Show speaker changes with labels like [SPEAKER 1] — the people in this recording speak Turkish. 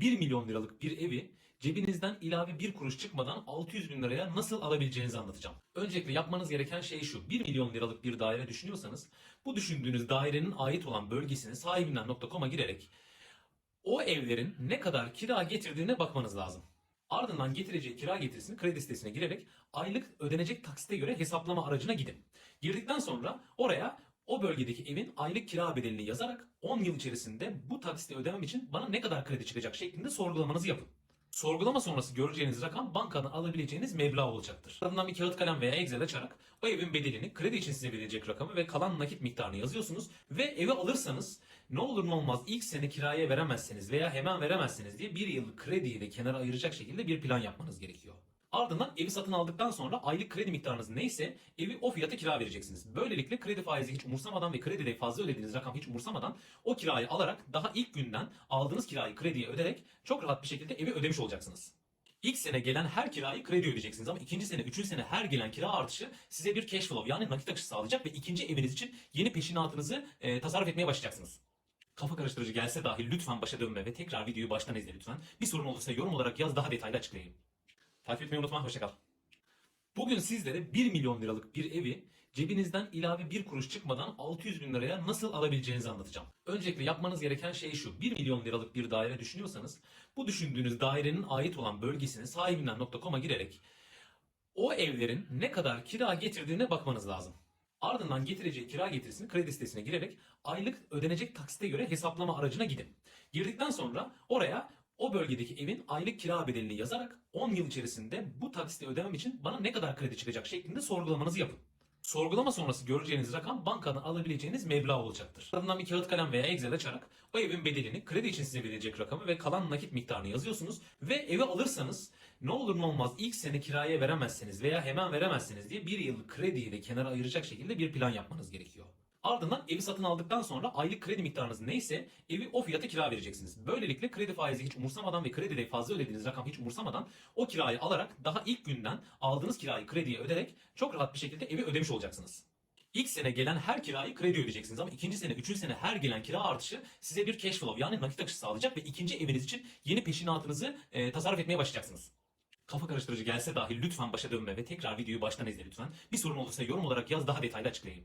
[SPEAKER 1] 1 milyon liralık bir evi cebinizden ilave bir kuruş çıkmadan 600 bin liraya nasıl alabileceğinizi anlatacağım. Öncelikle yapmanız gereken şey şu. 1 milyon liralık bir daire düşünüyorsanız bu düşündüğünüz dairenin ait olan bölgesini sahibinden.com'a girerek o evlerin ne kadar kira getirdiğine bakmanız lazım. Ardından getireceği kira getirisini kredi sitesine girerek aylık ödenecek taksite göre hesaplama aracına gidin. Girdikten sonra oraya o bölgedeki evin aylık kira bedelini yazarak 10 yıl içerisinde bu taksiti ödemem için bana ne kadar kredi çıkacak şeklinde sorgulamanızı yapın. Sorgulama sonrası göreceğiniz rakam bankadan alabileceğiniz meblağ olacaktır. Ardından bir kağıt kalem veya Excel açarak o evin bedelini, kredi için size verilecek rakamı ve kalan nakit miktarını yazıyorsunuz ve evi alırsanız ne olur ne olmaz ilk sene kiraya veremezseniz veya hemen veremezseniz diye bir yıllık krediyi de kenara ayıracak şekilde bir plan yapmanız gerekiyor. Ardından evi satın aldıktan sonra aylık kredi miktarınız neyse evi o fiyata kira vereceksiniz. Böylelikle kredi faizi hiç umursamadan ve kredide fazla ödediğiniz rakam hiç umursamadan o kirayı alarak daha ilk günden aldığınız kirayı krediye öderek çok rahat bir şekilde evi ödemiş olacaksınız. İlk sene gelen her kirayı kredi ödeyeceksiniz ama ikinci sene, üçüncü sene her gelen kira artışı size bir cash flow yani nakit akışı sağlayacak ve ikinci eviniz için yeni peşinatınızı e, tasarruf etmeye başlayacaksınız. Kafa karıştırıcı gelse dahi lütfen başa dönme ve tekrar videoyu baştan izle lütfen. Bir sorun olursa yorum olarak yaz daha detaylı açıklayayım. Takip etmeyi unutma. Hoşçakal. Bugün sizlere 1 milyon liralık bir evi cebinizden ilave bir kuruş çıkmadan 600 bin liraya nasıl alabileceğinizi anlatacağım. Öncelikle yapmanız gereken şey şu. 1 milyon liralık bir daire düşünüyorsanız bu düşündüğünüz dairenin ait olan bölgesini sahibinden.com'a girerek o evlerin ne kadar kira getirdiğine bakmanız lazım. Ardından getireceği kira getirisini kredi sitesine girerek aylık ödenecek taksite göre hesaplama aracına gidin. Girdikten sonra oraya o bölgedeki evin aylık kira bedelini yazarak 10 yıl içerisinde bu taksiti ödemem için bana ne kadar kredi çıkacak şeklinde sorgulamanızı yapın. Sorgulama sonrası göreceğiniz rakam bankadan alabileceğiniz meblağ olacaktır. Ardından bir kağıt kalem veya Excel açarak o evin bedelini, kredi için size verilecek rakamı ve kalan nakit miktarını yazıyorsunuz ve evi alırsanız ne olur ne olmaz ilk sene kiraya veremezseniz veya hemen veremezseniz diye bir yıllık krediyi de kenara ayıracak şekilde bir plan yapmanız gerekiyor. Ardından evi satın aldıktan sonra aylık kredi miktarınız neyse evi o fiyata kira vereceksiniz. Böylelikle kredi faizi hiç umursamadan ve kredide fazla ödediğiniz rakam hiç umursamadan o kirayı alarak daha ilk günden aldığınız kirayı krediye öderek çok rahat bir şekilde evi ödemiş olacaksınız. İlk sene gelen her kirayı kredi ödeyeceksiniz ama ikinci sene, üçüncü sene her gelen kira artışı size bir cash flow yani nakit akışı sağlayacak ve ikinci eviniz için yeni peşinatınızı e, tasarruf etmeye başlayacaksınız. Kafa karıştırıcı gelse dahi lütfen başa dönme ve tekrar videoyu baştan izle lütfen. Bir sorun olursa yorum olarak yaz daha detaylı açıklayayım.